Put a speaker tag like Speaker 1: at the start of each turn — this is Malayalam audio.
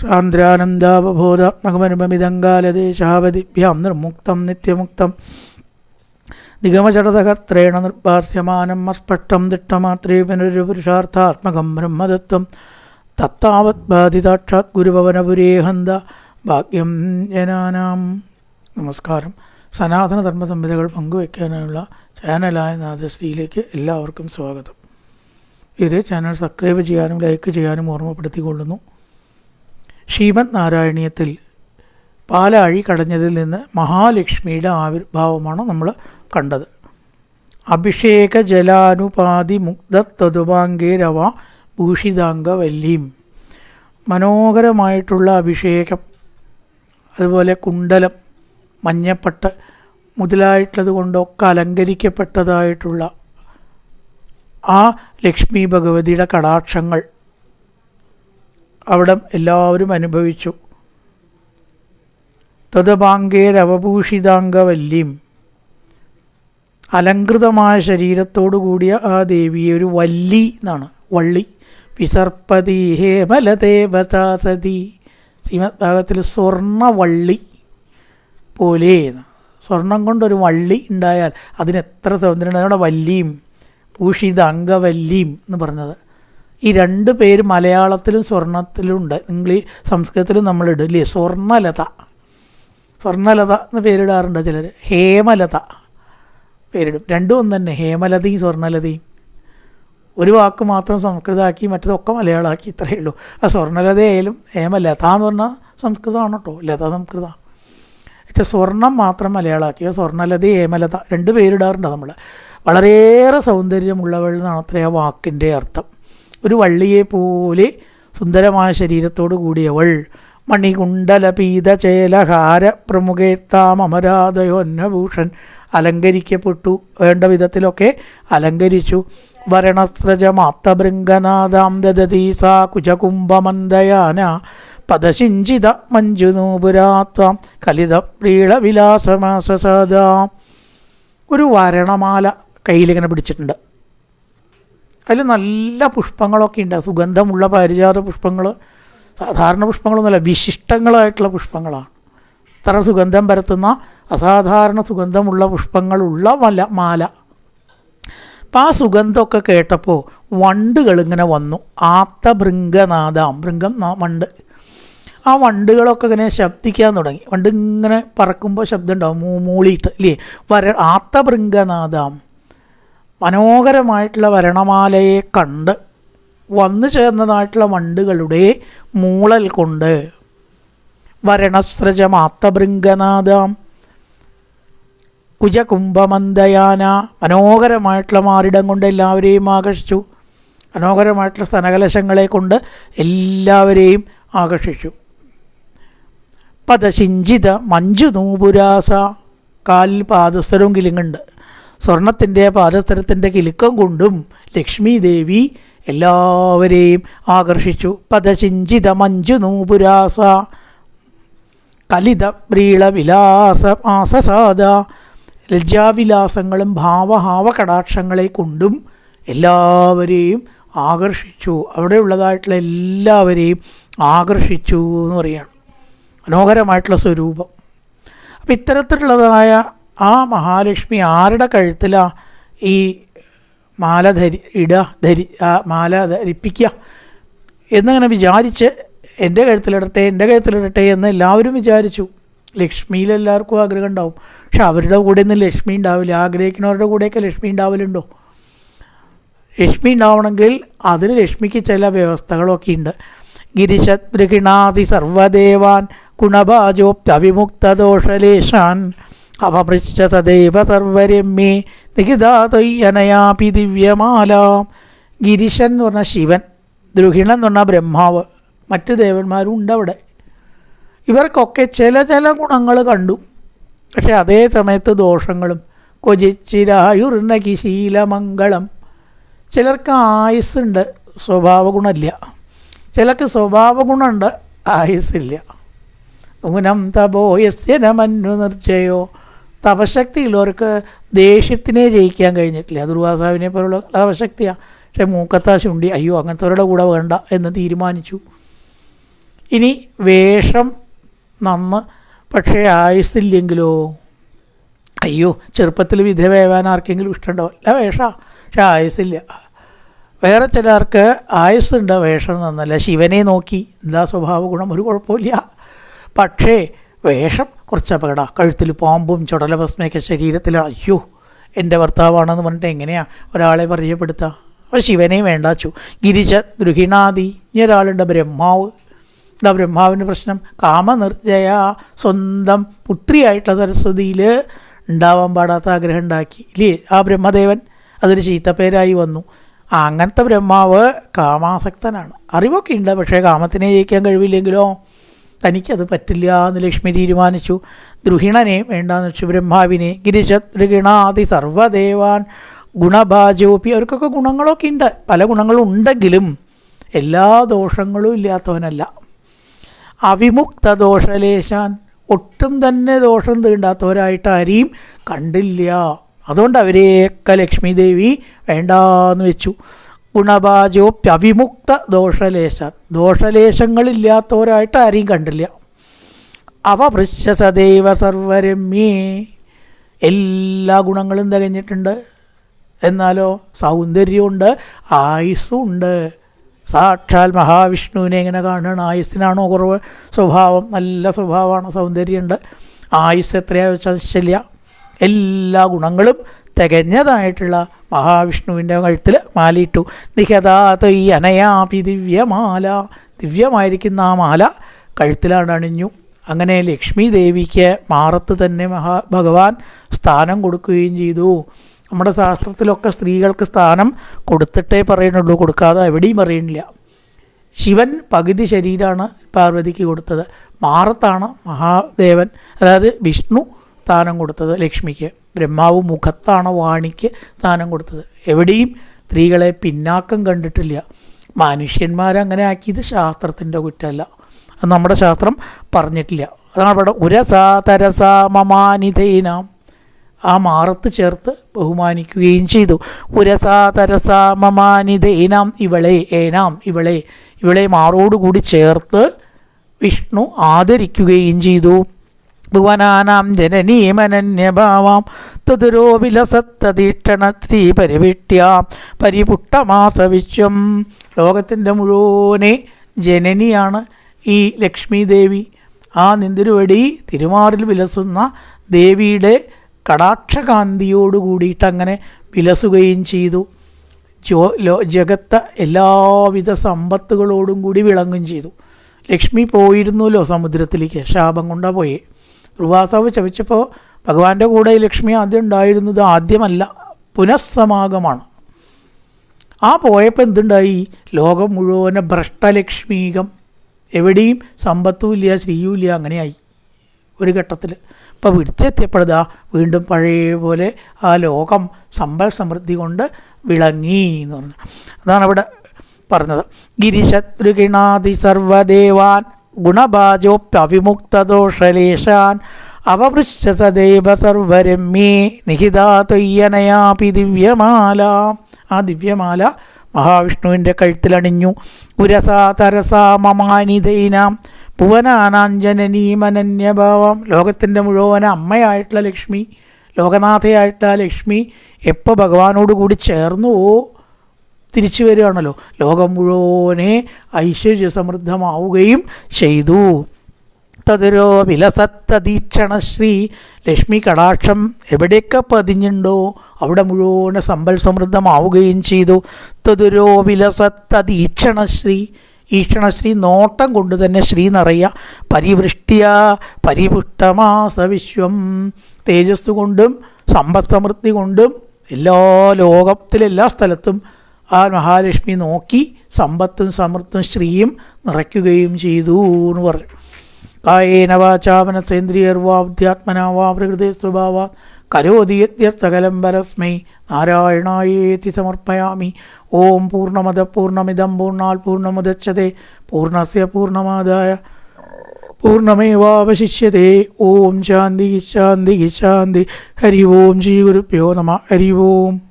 Speaker 1: സാന്ദ്രാനന്ദാവബോധാത്മകമനുപമിതങ്കാലദേശാവതിഭ്യാം നിർമുക്തം നിത്യമുക്തം. നിഗമചടതകർത്രേണ നിർഭാസ്യമാനം അസ്പഷ്ടം ദിട്ടമാത്രേ പുനരുപുരുഷാർത്ഥാത്മകം ബ്രഹ്മതത്വം. തത്താവത് ബാധിതാക്ഷാത് ഗുരുഭവനപുരേഹന്ത ഭാഗ്യം ജനാനാം. നമസ്കാരം. സനാതന ധർമ്മ സംഹിതകൾ പങ്കുവയ്ക്കാനുള്ള ചാനലായ നാദശ്രീയിലേക്ക് എല്ലാവർക്കും സ്വാഗതം. ഇത് ചാനൽ സബ്സ്ക്രൈബ് ചെയ്യാനും ലൈക്ക് ചെയ്യാനും ഓർമ്മപ്പെടുത്തിക്കൊള്ളുന്നു. ശ്രീമദ് നാരായണീയത്തിൽ പാലാഴി കടഞ്ഞതിൽ നിന്ന് മഹാലക്ഷ്മിയുടെ ആവിർഭാവമാണ് നമ്മൾ കണ്ടത്. അഭിഷേക ജലാനുപാതി മുഗ്ധത്വതുപാങ്കേരവ ഭൂഷിതാംഗവല്ലിയും മനോഹരമായിട്ടുള്ള അഭിഷേകം അതുപോലെ കുണ്ടലം മഞ്ഞപ്പട്ട് മുതലായിട്ടുള്ളത് കൊണ്ടൊക്കെ അലങ്കരിക്കപ്പെട്ടതായിട്ടുള്ള ആ ലക്ഷ്മി ഭഗവതിയുടെ കടാക്ഷങ്ങൾ അവിടെ എല്ലാവരും അനുഭവിച്ചു. തദപാങ്കേരവഭൂഷിതാംഗവല്ലിയും അലങ്കൃതമായ ശരീരത്തോടു കൂടിയ ആ ദേവിയെ ഒരു വല്ലി എന്നാണ്. വള്ളി. വിസർപ്പതി ഹേമലദേവതാസതി ശ്രീമദ്ഭാഗത്തിൽ സ്വർണവള്ളി പോലെ സ്വർണം കൊണ്ടൊരു വള്ളി ഉണ്ടായാൽ അതിനെത്ര സൗന്ദര്യം അവിടെ വല്ലിയും ഭൂഷിത അംഗവല്ലിയും എന്ന് പറഞ്ഞത്. ഈ രണ്ട് പേര് മലയാളത്തിലും സ്വർണത്തിലും ഉണ്ട് ഇംഗ്ലീഷ് സംസ്കൃതത്തിലും നമ്മൾ ഇടും ഇല്ലേ? സ്വർണലത സ്വർണലത എന്ന് പേരിടാറുണ്ട് ചിലർ ഹേമലത പേരിടും. രണ്ടും ഒന്ന് തന്നെ. ഹേമലതയും സ്വർണലതയും ഒരു വാക്ക് മാത്രം സംസ്കൃതമാക്കി മറ്റതൊക്കെ മലയാളമാക്കി. ഇത്രയേ ഉള്ളൂ. ആ സ്വർണലതയായാലും ഹേമലത എന്ന് പറഞ്ഞാൽ സംസ്കൃതമാണ് കേട്ടോ. ലത സംസ്കൃത. പക്ഷേ സ്വർണം മാത്രം മലയാളമാക്കി. സ്വർണലത ഹേമലത രണ്ട് പേരിടാറുണ്ട് നമ്മൾ വളരെയേറെ സൗന്ദര്യമുള്ളവൾ എന്നാണ് അത്രയും ആ വാക്കിന്റെ അർത്ഥം. ഒരു വള്ളിയെ പോലെ സുന്ദരമായ ശരീരത്തോടു കൂടിയവൾ. മണികുണ്ടല പീത ചേലഹാര പ്രമുഖേത്താമരാധയോന്നഭൂഷൺ അലങ്കരിക്കപ്പെട്ടു. വേണ്ട വിധത്തിലൊക്കെ അലങ്കരിച്ചു. വരണസ്രജമാത്തഭൃംഗനാദാം ദദതി സാ കുജകുംഭമന്ദയാന പദശിഞ്ചിത മഞ്ജുനൂപുരാത്വാം കലിത പ്രീളവിലാസമാസസാദാം. ഒരു വരണമാല കയ്യിലിങ്ങനെ പിടിച്ചിട്ടുണ്ട്. അതിൽ നല്ല പുഷ്പങ്ങളൊക്കെ ഉണ്ട്. സുഗന്ധമുള്ള പാരിജാത പുഷ്പങ്ങൾ സാധാരണ പുഷ്പങ്ങളൊന്നുമല്ല വിശിഷ്ടങ്ങളായിട്ടുള്ള പുഷ്പങ്ങളാണ്. ഇത്ര സുഗന്ധം പരത്തുന്ന അസാധാരണ സുഗന്ധമുള്ള പുഷ്പങ്ങളുള്ള മല മാല. അപ്പം ആ സുഗന്ധമൊക്കെ കേട്ടപ്പോൾ വണ്ടുകൾ ഇങ്ങനെ വന്നു. ആത്ത ഭൃംഗനാദാം ഭൃംഗം വണ്ട്. ആ വണ്ടുകളൊക്കെ ഇങ്ങനെ ശബ്ദിക്കാൻ തുടങ്ങി. വണ്ട് ഇങ്ങനെ പറക്കുമ്പോൾ ശബ്ദം ഉണ്ടാവും മൂളിയിട്ട് ഇല്ലേ? വര ആത്ത ഭൃംഗനാദാം മനോഹരമായിട്ടുള്ള വരണമാലയെ കണ്ട് വന്നു ചേർന്നതായിട്ടുള്ള വണ്ടുകളുടെ മൂളൽ കൊണ്ട് വരണസ്രജമാത്തഭൃംഗനാദാം കുജകുംഭമന്ദയാന മനോഹരമായിട്ടുള്ള മാറിടം കൊണ്ട് എല്ലാവരെയും ആകർഷിച്ചു. മനോഹരമായിട്ടുള്ള സ്തനകലശങ്ങളെ കൊണ്ട് എല്ലാവരെയും ആകർഷിച്ചു. പദശിഞ്ചിത മഞ്ജു നൂപുരാസ കാലിൽ പാദസ്ഥരവും കിലുങ്ങുണ്ട്. സ്വർണത്തിന്റെ പാദസ്ഥലത്തിന്റെ കിലുക്കം കൊണ്ടും ലക്ഷ്മി ദേവി എല്ലാവരെയും ആകർഷിച്ചു. പദശിഞ്ചിത മഞ്ജു നൂപുരാസ കലിത പ്രീള വിലാസ ആസസാദ ലജ്ജാവിലാസങ്ങളും ഭാവഹാവ കടാക്ഷങ്ങളെ കൊണ്ടും എല്ലാവരെയും ആകർഷിച്ചു. അവിടെയുള്ളതായിട്ടുള്ള എല്ലാവരെയും ആകർഷിച്ചു എന്ന് പറയുകയാണ് മനോഹരമായിട്ടുള്ള സ്വരൂപം. അപ്പം ഇത്തരത്തിലുള്ളതായ ആ മഹാലക്ഷ്മി ആരുടെ കഴുത്തിലാ ഈ മാല ധരി ഇട ധരി ആ മാല ധരിപ്പിക്കുക എന്നങ്ങനെ വിചാരിച്ച് എന്റെ കഴുത്തിലിടട്ടെ എന്റെ കഴുത്തിലിടട്ടെ എന്ന് എല്ലാവരും വിചാരിച്ചു. ലക്ഷ്മിയിൽ എല്ലാവർക്കും ആഗ്രഹം ഉണ്ടാവും. പക്ഷെ അവരുടെ കൂടെ ഒന്നും ലക്ഷ്മി ഉണ്ടാവില്ല. ആഗ്രഹിക്കുന്നവരുടെ കൂടെയൊക്കെ ലക്ഷ്മി ഉണ്ടാവലുണ്ടോ? ലക്ഷ്മി ഉണ്ടാവണമെങ്കിൽ അതിന് ലക്ഷ്മിക്ക് ചില വ്യവസ്ഥകളൊക്കെ ഉണ്ട്. ഗിരിശദ്ഗൃഹിണാതി സർവദേവാൻ ഗുണഭാജോപ്തവിമുക്തദോഷലേശാൻ അപമൃശ്ച തദൈവ സർവരമ്യേ നികിതാതൊയ്യനയാപി ദിവ്യമാല. ഗിരിശൻ എന്ന് പറഞ്ഞാൽ ശിവൻ ദ്രുഹിണൻ എന്ന് പറഞ്ഞാൽ ബ്രഹ്മാവ് മറ്റ് ദേവന്മാരും ഉണ്ട് അവിടെ ഇവർക്കൊക്കെ ചില ചില ഗുണങ്ങൾ കണ്ടു. പക്ഷെ അതേ സമയത്ത് ദോഷങ്ങളും കൊജിച്ചിരായുർണകി ശീലമംഗളം. ചിലർക്ക് ആയുസ്സുണ്ട് സ്വഭാവ ഗുണമില്ല ചിലർക്ക് സ്വഭാവ ഗുണമുണ്ട് ആയുസ്സില്ല. ഊനം തപോയസ്യനമന്നു നിർച്ചയോ തപശക്തിയുള്ളവർക്ക് ദേഷ്യത്തിനെ ജയിക്കാൻ കഴിഞ്ഞിട്ടില്ല. ദുർവാസാവിനെ പോലുള്ള തപശക്തിയാണ് പക്ഷേ മൂക്കത്താ ശുണ്ടി അയ്യോ അങ്ങനത്തെവരുടെ കൂടെ വേണ്ട എന്ന് തീരുമാനിച്ചു. ഇനി വേഷം നന്ന് പക്ഷേ ആയുസ്സില്ലെങ്കിലോ? അയ്യോ ചെറുപ്പത്തിൽ വിധവേവാൻ ആർക്കെങ്കിലും ഇഷ്ടമുണ്ടോ? അല്ല വേഷ. പക്ഷെ ആയുസ്സില്ല. വേറെ ചിലർക്ക് ആയുസ്സുണ്ട് വേഷം നന്നല്ല. ശിവനെ നോക്കി. എന്താ സ്വഭാവ ഗുണം ഒരു കുഴപ്പമില്ല. പക്ഷേ വേഷം കുറച്ച് അപകട. കഴുത്തിൽ പാമ്പും ചുടലഭസ്മയൊക്കെ ശരീരത്തിൽ അയ്യോ എന്റെ ഭർത്താവാണെന്ന് പറഞ്ഞിട്ട് എങ്ങനെയാണ് ഒരാളെ പരിചയപ്പെടുത്തുക അപ്പോൾ ശിവനെ വേണ്ടാച്ചു ഗിരിജ ഗൃഹിണാദി ഇനി ഒരാളുണ്ട് ബ്രഹ്മാവ്. എന്താ ബ്രഹ്മാവിന്റെ പ്രശ്നം. കാമനിർജയ സ്വന്തം പുത്രിയായിട്ടുള്ള സരസ്വതിയിൽ ഉണ്ടാവാൻ പാടാത്ത ആഗ്രഹം ഉണ്ടാക്കി. ഇല്ലേ ആ ബ്രഹ്മദേവൻ? അതൊരു ചീത്തപ്പേരായി വന്നു. അങ്ങനത്തെ ബ്രഹ്മാവ് കാമാസക്തനാണ്. അറിവൊക്കെ ഉണ്ട് പക്ഷേ കാമത്തിനെ ജയിക്കാൻ കഴിവില്ലെങ്കിലോ? തനിക്കത് പറ്റില്ല എന്ന് ലക്ഷ്മി തീരുമാനിച്ചു. ദ്രുഹിണനെ വേണ്ടാന്ന് വെച്ചു. ബ്രഹ്മാവിനെ ഗിരിശത്രുഗിണാതി സർവദേവാൻ ഗുണഭാജോപി അവർക്കൊക്കെ ഗുണങ്ങളൊക്കെ ഉണ്ട്. പല ഗുണങ്ങളും ഉണ്ടെങ്കിലും എല്ലാ ദോഷങ്ങളും ഇല്ലാത്തവനല്ല. അവിമുക്ത ദോഷലേശാൻ ഒട്ടും തന്നെ ദോഷം തീണ്ടാത്തവരായിട്ട് ആരെയും കണ്ടില്ല. അതുകൊണ്ട് അവരെയൊക്കെ ലക്ഷ്മി ദേവി വേണ്ടാന്ന് വെച്ചു. ഗുണഭാജോപ്യവിമുക്ത ദോഷലേശ ദോഷലേശങ്ങളില്ലാത്തവരായിട്ട് ആരെയും കണ്ടില്ല. അവ പൃശ്യസദൈവ സർവരമ്യേ എല്ലാ ഗുണങ്ങളും തികഞ്ഞിട്ടുണ്ട്. എന്നാലോ സൗന്ദര്യമുണ്ട് ആയുസ്സും ഉണ്ട് സാക്ഷാൽ മഹാവിഷ്ണുവിനെ എങ്ങനെ കാണുകയാണ്? ആയുസ്സിനാണോ കുറവ്? സ്വഭാവം നല്ല സ്വഭാവമാണ് സൗന്ദര്യമുണ്ട്. ആയുസ് എത്രയാ വെച്ചാൽ ശല്യ. എല്ലാ ഗുണങ്ങളും തികഞ്ഞതായിട്ടുള്ള മഹാവിഷ്ണുവിന്റെ കഴുത്തിൽ മാലയിട്ടു. നിഹതാത അനയാപി ദിവ്യമാല. ദിവ്യമായിരിക്കുന്ന ആ മാല കഴുത്തിലാണ് അണിഞ്ഞു. അങ്ങനെ ലക്ഷ്മി ദേവിക്ക് മാറത്ത് തന്നെ മഹാ ഭഗവാൻ സ്ഥാനം കൊടുക്കുകയും ചെയ്തു. നമ്മുടെ ശാസ്ത്രത്തിലൊക്കെ സ്ത്രീകൾക്ക് സ്ഥാനം കൊടുത്തിട്ടേ പറയുന്നുള്ളൂ കൊടുക്കാതെ എവിടെയും പറയുന്നില്ല ശിവൻ പകുതി ശരീരമാണ് പാർവതിക്ക് കൊടുത്തത്. മാറത്താണ് മഹാദേവൻ അതായത് വിഷ്ണു സ്ഥാനം കൊടുത്തത് ലക്ഷ്മിക്ക്. ബ്രഹ്മാവ് മുഖത്താണ് വാണിക്ക് സ്ഥാനം കൊടുത്തത്? എവിടെയും സ്ത്രീകളെ പിന്നാക്കം കണ്ടിട്ടില്ല. മനുഷ്യന്മാരങ്ങനെ ആക്കിയത് ശാസ്ത്രത്തിന്റെ കുറ്റമല്ല. അത് നമ്മുടെ ശാസ്ത്രം പറഞ്ഞിട്ടില്ല. അതാണ് അവിടെ ഉരസാ തരസാ മമാനിധേനാം ആ മാറത്ത് ചേർത്ത് ബഹുമാനിക്കുകയും ചെയ്തു. ഉരസാ തരസാ മമാനിധേനാം ഇവളെ ഏനാം ഇവളെ ഇവളെ മാറോടുകൂടി ചേർത്ത് വിഷ്ണു ആദരിക്കുകയും ചെയ്തു. ഭുവനാനാം ജനനീമനന്യഭാവാം. തതുരോ വിലസത്തതീക്ഷണ സ്ത്രീ പരിവിട്യാം പരിപുട്ടമാസവിശ്വം ലോകത്തിന്റെ മുഴുവനെ ജനനിയാണ് ഈ ലക്ഷ്മി ദേവി ആ നിന്തിരുവടി തിരുമാറിൽ വിലസുന്ന ദേവിയുടെ കടാക്ഷകാന്തിയോട് കൂടിയിട്ട് അങ്ങനെ വിലസുകയും ചെയ്തു. ജോ ലോ ജഗത്ത എല്ലാവിധ സമ്പത്തുകളോടും കൂടി വിളങ്ങും ചെയ്തു. ലക്ഷ്മി പോയിരുന്നല്ലോ സമുദ്രത്തിലേക്ക് ശാപം കൊണ്ടാണ് പോയേ. ഉർവാസാവ് ചവിച്ചപ്പോൾ ഭഗവാന്റെ കൂടെ ലക്ഷ്മി ആദ്യം ഉണ്ടായിരുന്നത് ആദ്യമല്ല പുനഃസമാഗമാണ്. ആ പോയപ്പോൾ എന്തുണ്ടായി? ലോകം മുഴുവനെ ഭ്രഷ്ടലക്ഷ്മീകം. എവിടെയും സമ്പത്തും ഇല്ല ശ്രീയും ഇല്ല അങ്ങനെയായി. ഒരു ഘട്ടത്തിൽ ഇപ്പോൾ പിടിച്ചെത്തിയപ്പോഴതാ വീണ്ടും പഴയ പോലെ ആ ലോകം സമ്പൽ സമൃദ്ധി കൊണ്ട് വിളങ്ങി എന്ന് പറഞ്ഞു. അതാണ് അവിടെ പറഞ്ഞത്. ഗിരിശത്രുകിണാതി സർവദേവാൻ ഗുണഭാജോപ്യവിമുക്തദോഷലേശാൻ അവപൃശ്യതദേവ സർവരമ്യേ നിഹിതാതൊയ്യനയാപി ദിവ്യമാല. ആ ദിവ്യമാല മഹാവിഷ്ണുവിന്റെ കഴുത്തിലണിഞ്ഞു. ഉരസാ തരസാ മമാനിതൈനാം ഭുവനാനാഞ്ജനനീമനന്യഭാവം ലോകത്തിന്റെ മുഴുവൻ അമ്മയായിട്ടുള്ള ലക്ഷ്മി ലോകനാഥയായിട്ടുള്ള ലക്ഷ്മി എപ്പോൾ ഭഗവാനോട് കൂടി ചേർന്നുവോ? തിരിച്ചു വരികയാണല്ലോ. ലോകം മുഴുവനെ ഐശ്വര്യ സമൃദ്ധമാവുകയും ചെയ്തു. തതിരോ വിലസത്തദീക്ഷണശ്രീ ലക്ഷ്മി കടാക്ഷം എവിടെയൊക്കെ പതിഞ്ഞുണ്ടോ അവിടെ മുഴുവൻ സമ്പൽ സമൃദ്ധമാവുകയും ചെയ്തു. തതിരോ വിലസത്തദീക്ഷണശ്രീ ഈക്ഷണശ്രീ നോട്ടം കൊണ്ട് തന്നെ ശ്രീ നിറയ പരിവൃഷ്ടിയ പരിപുഷ്ടമാസ വിശ്വം തേജസ് കൊണ്ടും സമ്പദ് സമൃദ്ധി കൊണ്ടും എല്ലാ ലോകത്തിലെല്ലാ സ്ഥലത്തും ആ മഹാലക്ഷ്മി നോക്കി സമ്പത്തും സമൃദ്ധും ശ്രീയും നിറയ്ക്കുകയും ചെയ്തു എന്ന് പറഞ്ഞു. കായേന വാചാമനസേന്ദ്രിയർവാധ്യാത്മന വാ പ്രകൃതി സ്വഭാവ. കരോതിയത്യസകലം പരസ്മൈ. നാരായണായേതി സമർപ്പയാമി. ഓം പൂർണമത പൂർണമിതം പൂർണാൽ പൂർണമുദച്ഛതേ പൂർണസ്യ പൂർണമാദായ പൂർണമേവാവശിഷ്യത്തെ ഓം ശാന്തി ശാന്തി ശാന്തി. ഹരി ഓം ശ്രീ ഗുരുപ്യോ നമ. ഹരി ഓം.